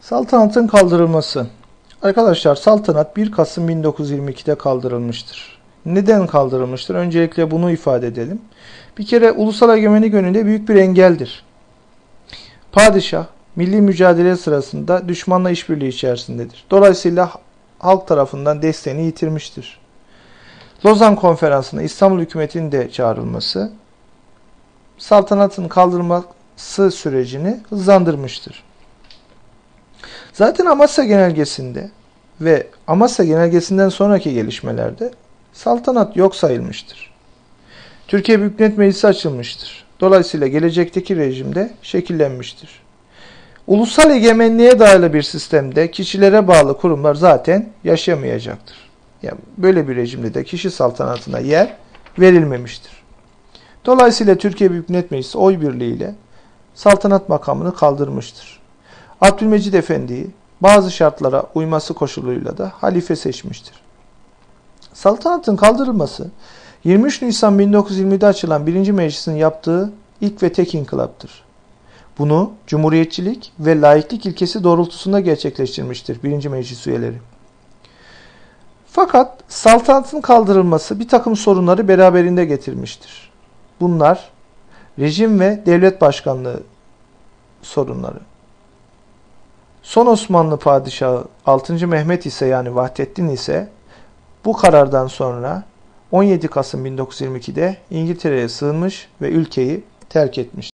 Saltanatın kaldırılması. Arkadaşlar saltanat 1 Kasım 1922'de kaldırılmıştır. Neden kaldırılmıştır? Öncelikle bunu ifade edelim. Bir kere ulusal egemenlik önünde büyük bir engeldir. Padişah milli mücadele sırasında düşmanla işbirliği içerisindedir. Dolayısıyla halk tarafından desteğini yitirmiştir. Lozan Konferansı'na İstanbul hükümetinin de çağrılması saltanatın kaldırılması sürecini hızlandırmıştır. Zaten Amasya Genelgesi'nde ve Amasya Genelgesi'nden sonraki gelişmelerde saltanat yok sayılmıştır. Türkiye Büyük Millet Meclisi açılmıştır. Dolayısıyla gelecekteki rejimde şekillenmiştir. Ulusal egemenliğe dayalı bir sistemde kişilere bağlı kurumlar zaten yaşayamayacaktır. Yani böyle bir rejimde de kişi saltanatına yer verilmemiştir. Dolayısıyla Türkiye Büyük Millet Meclisi oy birliğiyle saltanat makamını kaldırmıştır. Abdülmecid Efendi'yi bazı şartlara uyması koşuluyla da halife seçmiştir. Saltanatın kaldırılması 23 Nisan 1920'de açılan 1. Meclis'in yaptığı ilk ve tek inkılaptır. Bunu cumhuriyetçilik ve laiklik ilkesi doğrultusunda gerçekleştirmiştir 1. Meclis üyeleri. Fakat saltanatın kaldırılması bir takım sorunları beraberinde getirmiştir. Bunlar rejim ve devlet başkanlığı sorunları. Son Osmanlı padişahı 6. Mehmet ise yani Vahdettin ise bu karardan sonra 17 Kasım 1922'de İngiltere'ye sığınmış ve ülkeyi terk etmiştir.